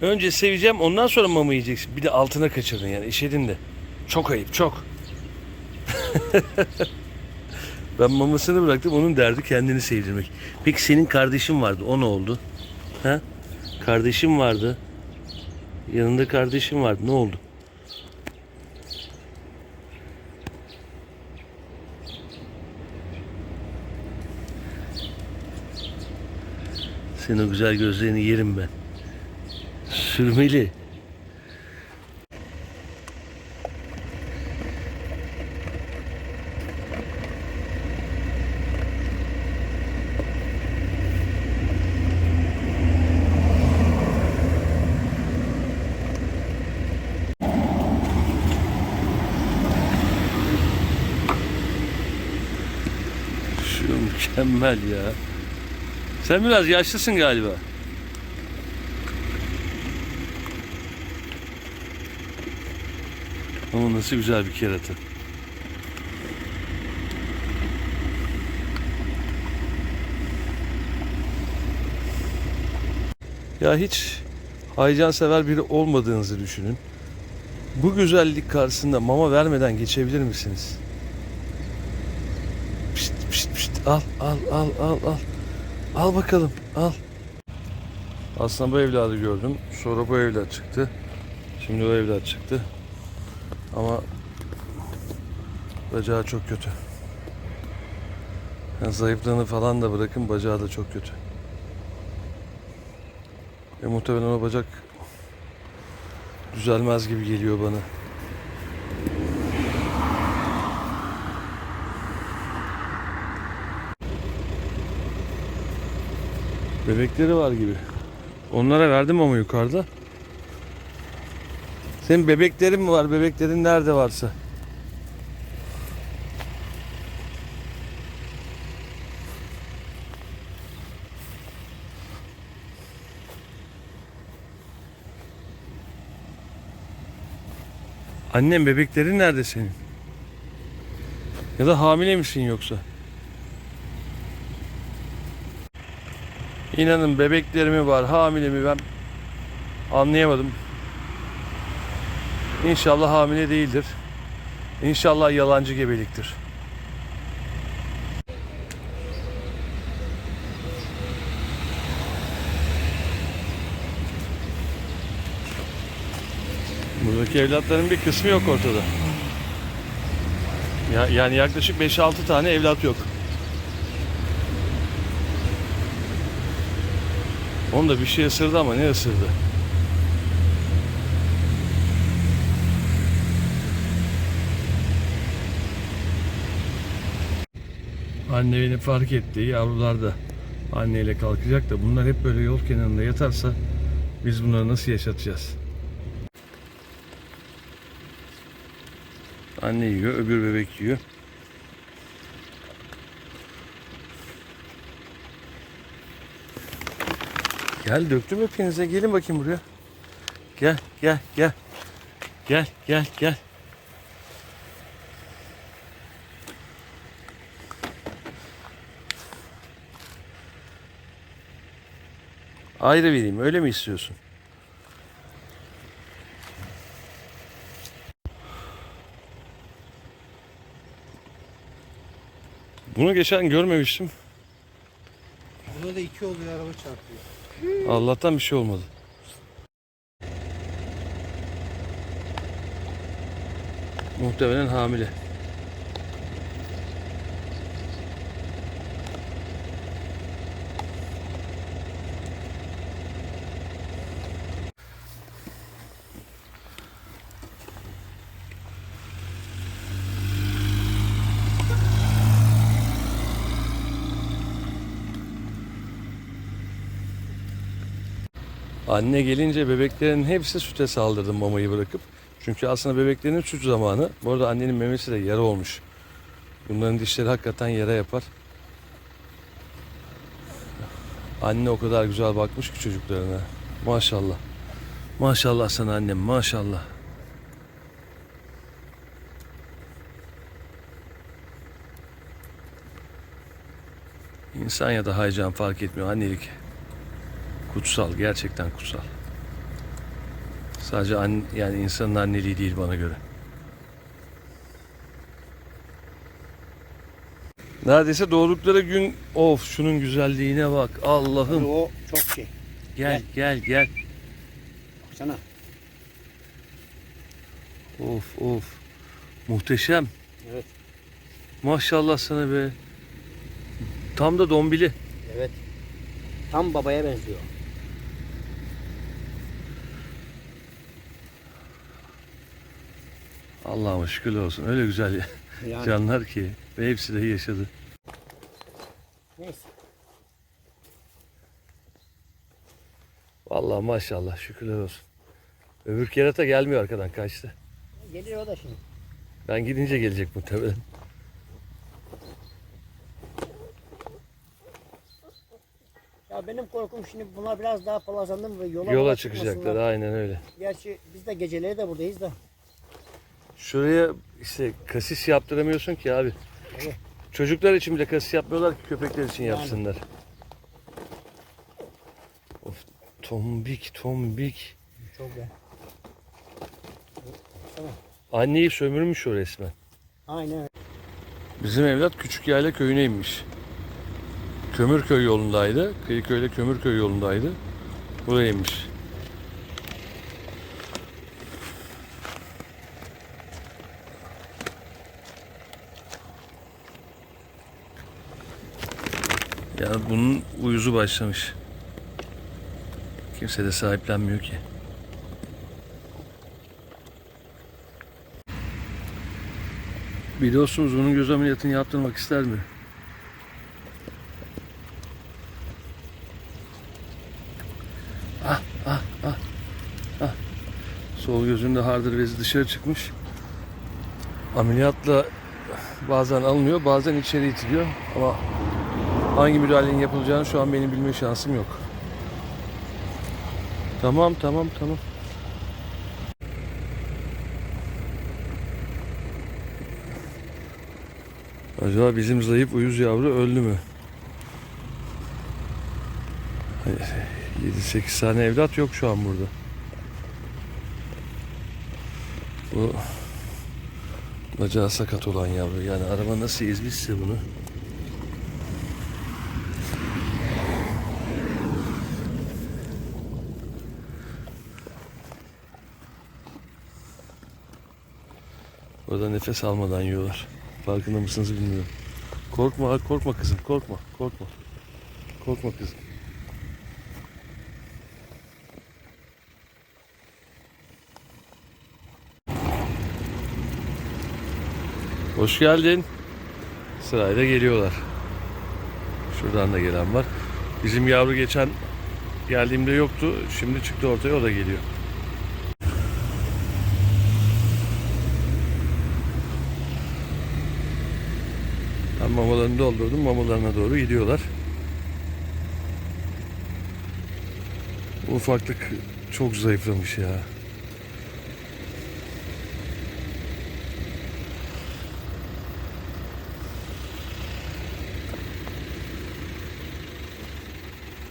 Önce seveceğim ondan sonra mama yiyeceksin. Bir de altına kaçırdın yani işedin de. Çok ayıp çok. ben mamasını bıraktım onun derdi kendini sevdirmek. Peki senin kardeşin vardı o ne oldu? Ha? Kardeşim vardı. Yanında kardeşim vardı ne oldu? Senin o güzel gözlerini yerim ben. Sürmeli. Şu mükemmel ya. Sen biraz yaşlısın galiba. Ama nasıl güzel bir kerata. Ya hiç haycan sever biri olmadığınızı düşünün. Bu güzellik karşısında mama vermeden geçebilir misiniz? Pişt pişt pişt al al al al al. Al bakalım al. Aslında bu evladı gördüm. Sonra bu evlat çıktı. Şimdi o evlat çıktı. Ama bacağı çok kötü. Yani zayıflığını falan da bırakın bacağı da çok kötü. E muhtemelen o bacak düzelmez gibi geliyor bana. Bebekleri var gibi. Onlara verdim ama yukarıda. Senin bebeklerin mi var? Bebeklerin nerede varsa. Annem bebeklerin nerede senin? Ya da hamile misin yoksa? İnanın bebeklerimi var, hamile mi ben anlayamadım. İnşallah hamile değildir. İnşallah yalancı gebeliktir. Buradaki evlatların bir kısmı yok ortada. Ya, yani yaklaşık 5-6 tane evlat yok. Onu da bir şey ısırdı ama ne ısırdı? Anne beni fark etti. Yavrular da anneyle kalkacak da bunlar hep böyle yol kenarında yatarsa biz bunları nasıl yaşatacağız? Anne yiyor, öbür bebek yiyor. Gel döktüm hepinize. Gelin bakayım buraya. Gel, gel, gel. Gel, gel, gel. Ayrı vereyim. Öyle mi istiyorsun? Bunu geçen görmemiştim. Buna da iki oluyor araba çarpıyor. Allah'tan bir şey olmadı. Muhtemelen hamile. Anne gelince bebeklerin hepsi süte saldırdı mamayı bırakıp. Çünkü aslında bebeklerin süt zamanı. Bu arada annenin memesi de yara olmuş. Bunların dişleri hakikaten yara yapar. Anne o kadar güzel bakmış ki çocuklarına. Maşallah. Maşallah sana annem maşallah. İnsan ya da haycan fark etmiyor annelik. Kutsal, gerçekten kutsal. Sadece an, yani insanın anneliği değil bana göre. Neredeyse doğdukları gün of şunun güzelliğine bak Allah'ım O çok şey. gel gel gel Baksana. of of muhteşem Evet. maşallah sana be tam da dombili Evet. Tam babaya benziyor. Allah'ıma şükürler olsun öyle güzel Yani. canlar ki ve hepsi de yaşadı. Neyse. Vallahi maşallah şükürler olsun. Öbür kerata gelmiyor arkadan kaçtı. Gelir o da şimdi. Ben gidince gelecek muhtemelen. Ya benim korkum şimdi bunlar biraz daha palazlandı mı ve yola, Yola çıkacaklar aynen öyle. Gerçi biz de geceleri de buradayız da. Şuraya işte kasis yaptıramıyorsun ki abi. Evet. Çocuklar için bile kasis yapmıyorlar ki köpekler için Yani. yapsınlar. Of tombik tombik. Çok. Baksana. Anneyi sömürmüş o resmen. Aynen. Bizim evlat küçük yayla köyüne inmiş. Kömürköy yolundaydı. Kıyıköy'le Kömürköy yolundaydı. Buraya inmiş. Ya bunun uyuzu başlamış. Kimse de sahiplenmiyor ki. Bir dostumuz bunun göz ameliyatını yaptırmak ister mi? Ah, ah, ah, ah. Sol gözünde hardır bezi dışarı çıkmış. Ameliyatla bazen alınıyor, bazen içeri itiliyor. Ama hangi müdahalenin yapılacağını şu an benim bilme şansım yok. Tamam, tamam, tamam. Acaba bizim zayıf uyuz yavru öldü mü? 7-8 tane evlat yok şu an burada. Bu bacağı sakat olan yavru. Yani araba nasıl ezmişse bunu. Orada nefes almadan yiyorlar. Farkında mısınız bilmiyorum. Korkma, korkma kızım, korkma, korkma. Korkma kızım. Hoş geldin. Sırayla geliyorlar. Şuradan da gelen var. Bizim yavru geçen geldiğimde yoktu. Şimdi çıktı ortaya o da geliyor. Mamalarını doldurdum. Mamalarına doğru gidiyorlar. Ufaklık çok zayıflamış ya.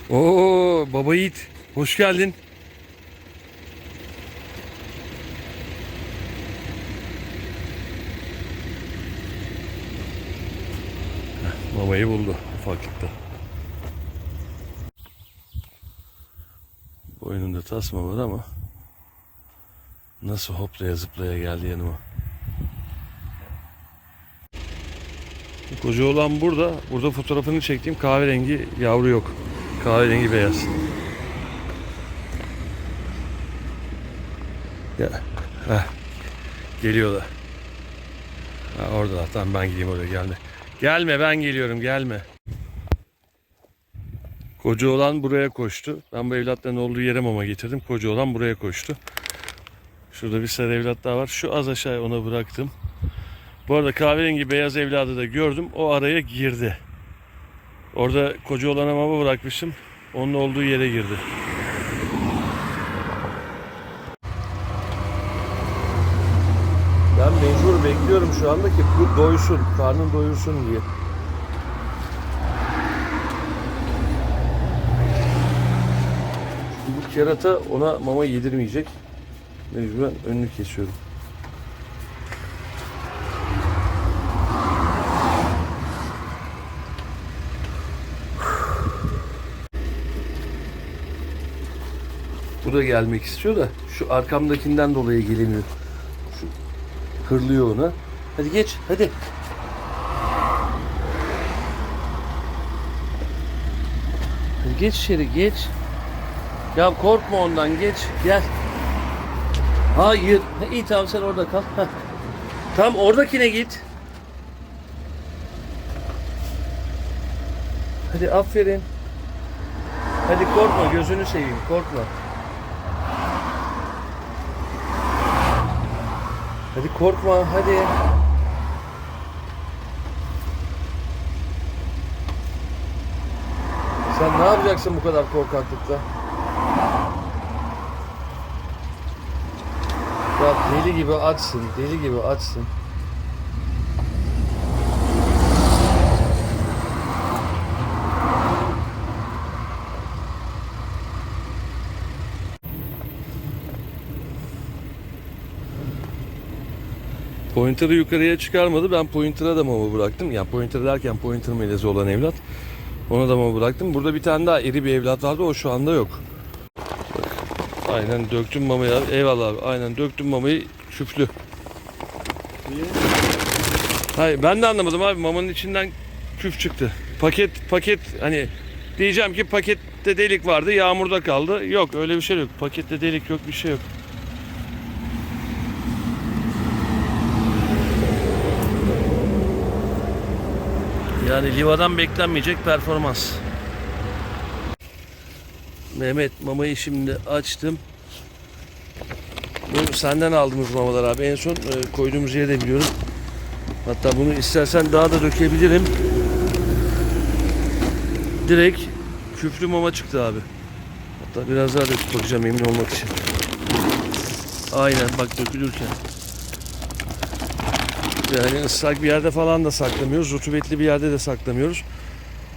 Oo baba Yiğit. Hoş geldin. Mamayı buldu ufaklıkta. Boynunda tasma var ama nasıl hoplaya zıplaya geldi yanıma. Bu Koca olan burada. Burada fotoğrafını çektiğim kahverengi yavru yok. Kahverengi beyaz. Ya, heh, geliyorlar. Ha, orada tamam ben gideyim oraya gelme. Gelme ben geliyorum gelme. Koca olan buraya koştu. Ben bu evlatların olduğu yere mama getirdim. Koca olan buraya koştu. Şurada bir sarı evlat daha var. Şu az aşağıya ona bıraktım. Bu arada kahverengi beyaz evladı da gördüm. O araya girdi. Orada koca olana mama bırakmışım. Onun olduğu yere girdi. Şu anda ki bu doysun, karnın doyursun diye. Bu kerata ona mama yedirmeyecek. Mecburen önünü kesiyorum. Bu da gelmek istiyor da şu arkamdakinden dolayı gelemiyor. Şu hırlıyor ona. Hadi geç hadi. Hadi geç içeri geç. Ya korkma ondan geç gel. Hayır. Ha, İyi tamam sen orada kal. Tamam oradakine git. Hadi aferin. Hadi korkma gözünü seveyim korkma. Hadi korkma hadi. Sen ne yapacaksın bu kadar korkaklıkla? Ya deli gibi açsın, deli gibi açsın. Pointer'ı yukarıya çıkarmadı. Ben Pointer'a da mama bıraktım. Yani Pointer derken Pointer melezi olan evlat. Ona da mama bıraktım. Burada bir tane daha iri bir evlat vardı. O şu anda yok. Bak. Aynen döktüm mamayı abi. Eyvallah abi. Aynen döktüm mamayı küflü. Hayır ben de anlamadım abi. Mamanın içinden küf çıktı. Paket paket hani diyeceğim ki pakette delik vardı. Yağmurda kaldı. Yok öyle bir şey yok. Pakette delik yok bir şey yok. Yani Liva'dan beklenmeyecek performans. Mehmet mamayı şimdi açtım. Bu senden aldığımız mamalar abi. En son e, koyduğumuz yeri de biliyorum. Hatta bunu istersen daha da dökebilirim. Direkt küflü mama çıktı abi. Hatta biraz daha döküp bakacağım emin olmak için. Aynen bak dökülürken. Yani ıslak bir yerde falan da saklamıyoruz. Rutubetli bir yerde de saklamıyoruz.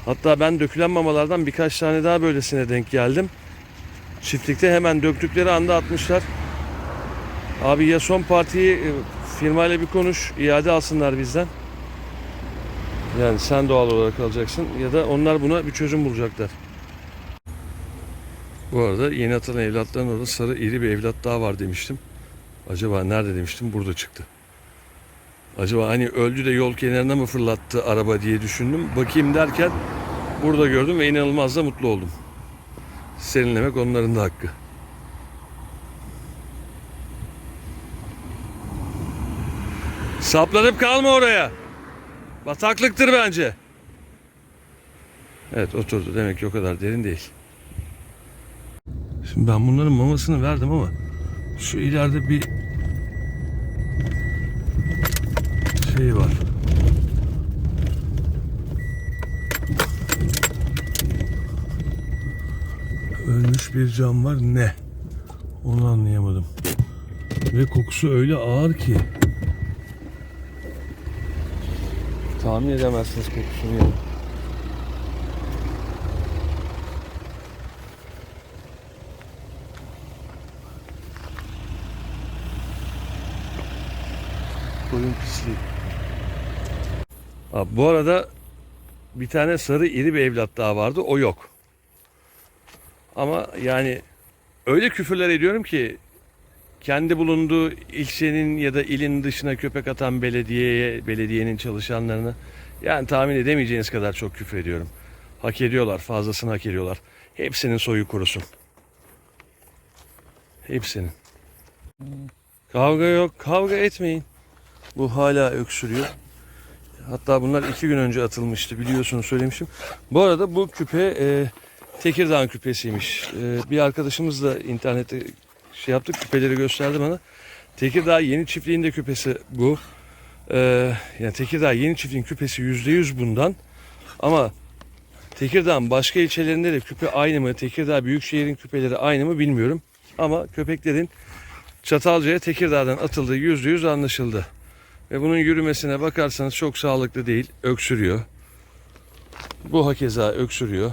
Hatta ben dökülen mamalardan birkaç tane daha böylesine denk geldim. Çiftlikte hemen döktükleri anda atmışlar. Abi ya son partiyi e, firmayla bir konuş, iade alsınlar bizden. Yani sen doğal olarak alacaksın ya da onlar buna bir çözüm bulacaklar. Bu arada yeni atılan evlatların orada sarı iri bir evlat daha var demiştim. Acaba nerede demiştim? Burada çıktı. Acaba hani öldü de yol kenarına mı fırlattı araba diye düşündüm. Bakayım derken burada gördüm ve inanılmaz da mutlu oldum. Serinlemek onların da hakkı. Saplanıp kalma oraya. Bataklıktır bence. Evet oturdu. Demek ki o kadar derin değil. Şimdi ben bunların mamasını verdim ama şu ileride bir şey var. Ölmüş bir cam var. Ne? Onu anlayamadım. Ve kokusu öyle ağır ki. Tahmin edemezsiniz kokusunu ya. Abi bu arada bir tane sarı iri bir evlat daha vardı. O yok. Ama yani öyle küfürler ediyorum ki kendi bulunduğu ilçenin ya da ilin dışına köpek atan belediyeye, belediyenin çalışanlarını yani tahmin edemeyeceğiniz kadar çok küfür ediyorum. Hak ediyorlar, fazlasını hak ediyorlar. Hepsinin soyu kurusun. Hepsinin. Kavga yok, kavga etmeyin. Bu hala öksürüyor. Hatta bunlar iki gün önce atılmıştı biliyorsunuz söylemişim. Bu arada bu küpe e, Tekirdağ küpesiymiş. E, bir arkadaşımız da internette şey yaptık küpeleri gösterdi bana. Tekirdağ yeni çiftliğinde küpesi bu. E, yani Tekirdağ yeni çiftliğin küpesi yüzde yüz bundan. Ama Tekirdağ'ın başka ilçelerinde de küpe aynı mı? Tekirdağ Büyükşehir'in küpeleri aynı mı bilmiyorum. Ama köpeklerin Çatalca'ya Tekirdağ'dan atıldığı yüzde yüz anlaşıldı. Ve bunun yürümesine bakarsanız çok sağlıklı değil. Öksürüyor. Bu hakeza öksürüyor.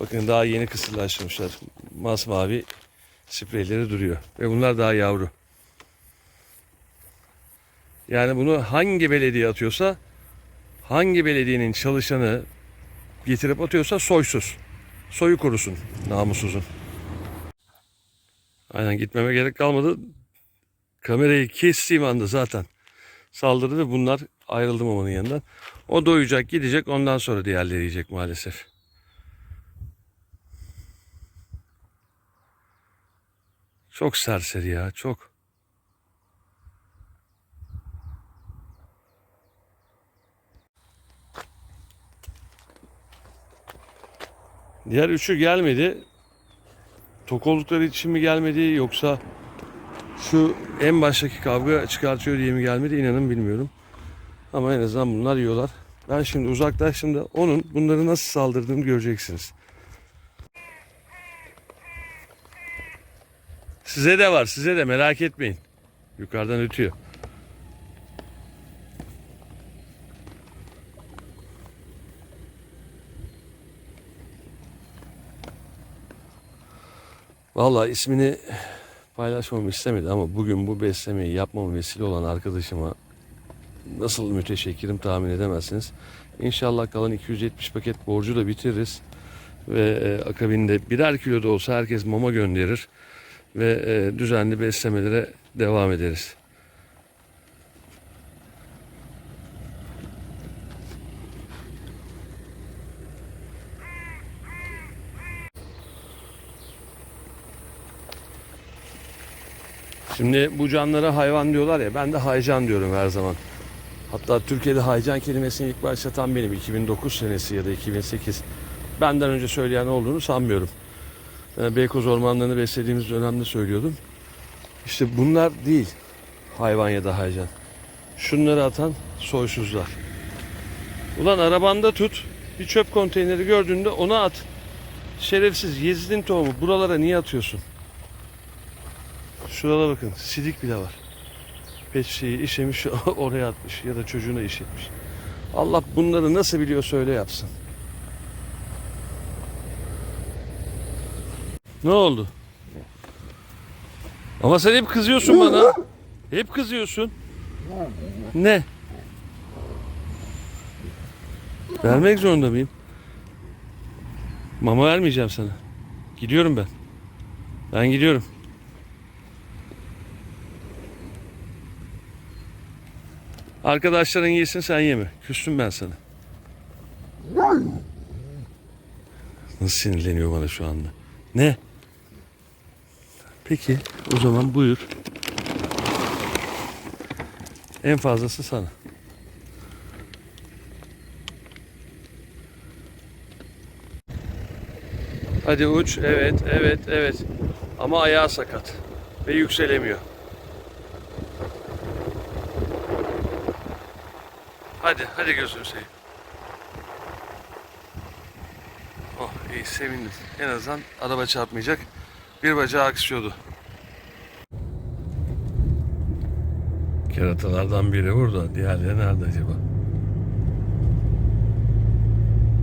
Bakın daha yeni kısırlaştırmışlar. Masmavi Spreyleri duruyor. Ve bunlar daha yavru. Yani bunu hangi belediye atıyorsa hangi belediyenin çalışanı getirip atıyorsa soysuz. Soyu kurusun namussuzun. Aynen gitmeme gerek kalmadı. Kamerayı kestiğim anda zaten saldırdı bunlar ayrıldım onun yanından. O doyacak gidecek ondan sonra diğerleri yiyecek maalesef. Çok serseri ya çok. Diğer üçü gelmedi. Tok oldukları için mi gelmedi yoksa şu en baştaki kavga çıkartıyor diye mi gelmedi inanın bilmiyorum. Ama en azından bunlar yiyorlar. Ben şimdi uzaklaştığımda onun bunları nasıl saldırdığını göreceksiniz. Size de var size de merak etmeyin. Yukarıdan ötüyor. Vallahi ismini paylaşmamı istemedi ama bugün bu beslemeyi yapmama vesile olan arkadaşıma nasıl müteşekkirim tahmin edemezsiniz. İnşallah kalan 270 paket borcu da bitiririz. Ve e, akabinde birer kilo da olsa herkes mama gönderir. Ve e, düzenli beslemelere devam ederiz. Şimdi bu canlara hayvan diyorlar ya ben de haycan diyorum her zaman. Hatta Türkiye'de haycan kelimesini ilk başlatan benim 2009 senesi ya da 2008. Benden önce söyleyen olduğunu sanmıyorum. Ee, Beykoz ormanlarını beslediğimiz dönemde söylüyordum. İşte bunlar değil hayvan ya da haycan. Şunları atan soysuzlar. Ulan arabanda tut bir çöp konteyneri gördüğünde ona at. Şerefsiz Yezid'in tohumu buralara niye atıyorsun? Şurada bakın sidik bile var. Pet şişeyi işemiş oraya atmış ya da çocuğuna işetmiş. Allah bunları nasıl biliyor söyle yapsın. Ne oldu? Ama sen hep kızıyorsun bana. Hep kızıyorsun. Ne? Vermek zorunda mıyım? Mama vermeyeceğim sana. Gidiyorum ben. Ben gidiyorum. Arkadaşların yesin sen yeme. Küstüm ben sana. Nasıl sinirleniyor bana şu anda. Ne? Peki o zaman buyur. En fazlası sana. Hadi uç. Evet, evet, evet. Ama ayağı sakat. Ve yükselemiyor. Hadi, hadi gözünü seveyim. Oh iyi sevindim. En azından araba çarpmayacak. Bir bacağı aksıyordu. Keratalardan biri burada. Diğerleri nerede acaba?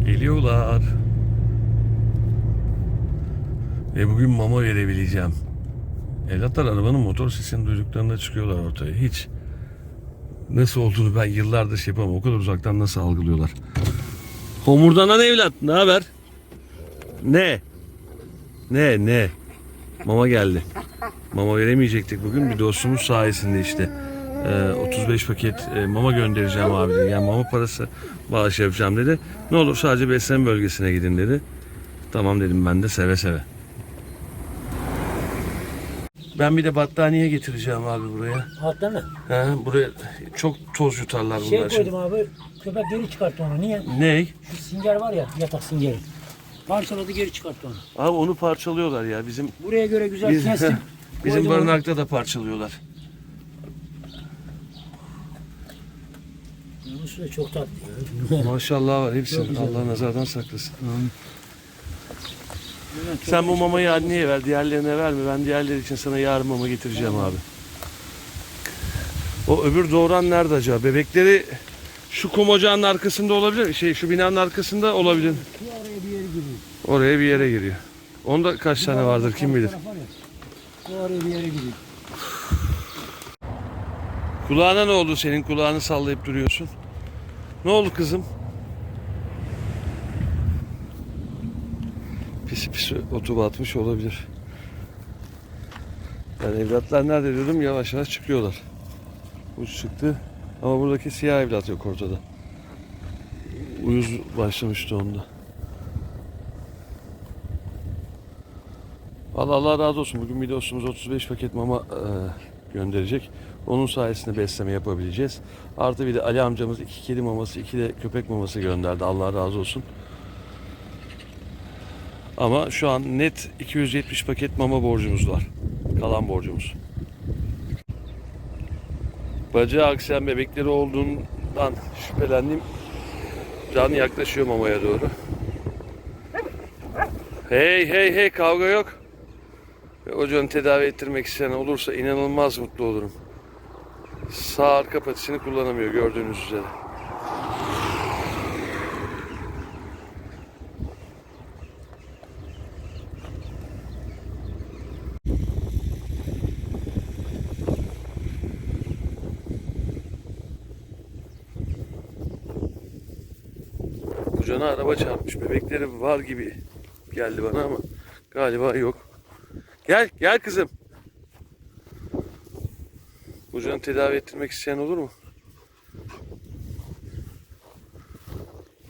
Geliyorlar. Ve bugün mama verebileceğim. Evlatlar arabanın motor sesini duyduklarında çıkıyorlar ortaya. Hiç nasıl olduğunu ben yıllardır şey yapamam. O kadar uzaktan nasıl algılıyorlar. Homurdanan evlat ne haber? Ne? Ne ne? Mama geldi. Mama veremeyecektik bugün bir dostumuz sayesinde işte. Ee, 35 paket e, mama göndereceğim abi dedi. Yani mama parası bağış yapacağım dedi. Ne olur sadece besleme bölgesine gidin dedi. Tamam dedim ben de seve seve. Ben bir de battaniye getireceğim abi buraya. Altta mı? He, buraya çok toz yutarlar Şey bunlar. şimdi. koydum abi. Köpek geri çıkarttı onu. Niye? Ney? Şu singer var ya yatak singeri. Parçaladı geri çıkarttı onu. Abi onu parçalıyorlar ya bizim Buraya göre güzel Biz- kestim. bizim Koydum onu. barınakta da parçalıyorlar. Namusu da çok tatlı. Maşallah var hepsinin. Allah nazardan saklasın. Sen bu mamayı anneye ver, diğerlerine verme. Ben diğerleri için sana yarın mama getireceğim abi. O öbür doğuran nerede acaba? Bebekleri şu kum ocağının arkasında olabilir mi? Şey şu binanın arkasında olabilir. Şu araya bir yere giriyor. Oraya bir yere giriyor. Onda kaç tane vardır kim bilir. Oraya bir yere gideyim. Kulağına ne oldu senin? Kulağını sallayıp duruyorsun. Ne oldu kızım? Pisi pisi otu olabilir. Yani evlatlar nerede diyordum yavaş yavaş çıkıyorlar. Uç çıktı ama buradaki siyah evlat yok ortada. Uyuz başlamıştı onda. Allah Allah razı olsun. Bugün bir dostumuz 35 paket mama e, gönderecek. Onun sayesinde besleme yapabileceğiz. Artı bir de Ali amcamız iki kedi maması, iki de köpek maması gönderdi. Allah razı olsun. Ama şu an net 270 paket mama borcumuz var. Kalan borcumuz. Bacağı aksayan bebekleri olduğundan şüphelendim. Can yaklaşıyor mamaya doğru. Hey hey hey kavga yok. Ve o canı tedavi ettirmek isteyen olursa inanılmaz mutlu olurum. Sağ arka patisini kullanamıyor gördüğünüz üzere. Bu cana araba çarpmış. Bebekleri var gibi geldi bana ama galiba yok. Gel, gel kızım. Bu canı tedavi ettirmek isteyen olur mu?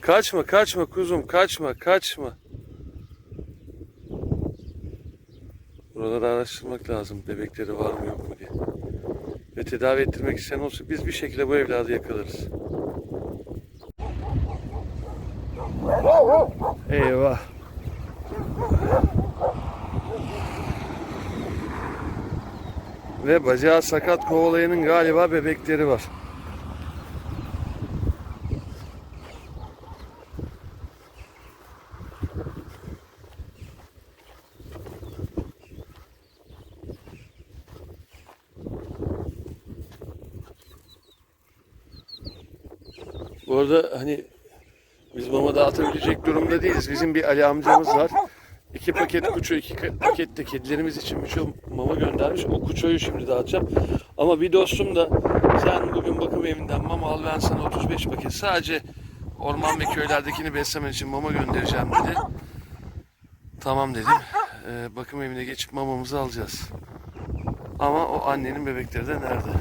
Kaçma, kaçma kuzum, kaçma, kaçma. Buraları araştırmak lazım. Bebekleri var mı yok mu diye. Ve tedavi ettirmek isteyen olursa biz bir şekilde bu evladı yakalarız. Eyvah. Ve bacağı sakat kovalayanın galiba bebekleri var. Bu arada hani biz mama dağıtabilecek durumda değiliz. Bizim bir Ali amcamız var. İki paket kuçu, iki paket de kedilerimiz için bir mama göndermiş. O kuçoyu şimdi dağıtacağım. Ama bir dostum da sen bugün bakım evinden mama al ben sana 35 paket. Sadece orman ve köylerdekini beslemen için mama göndereceğim dedi. Tamam dedim. Ee, bakım evine geçip mamamızı alacağız. Ama o annenin bebekleri de nerede?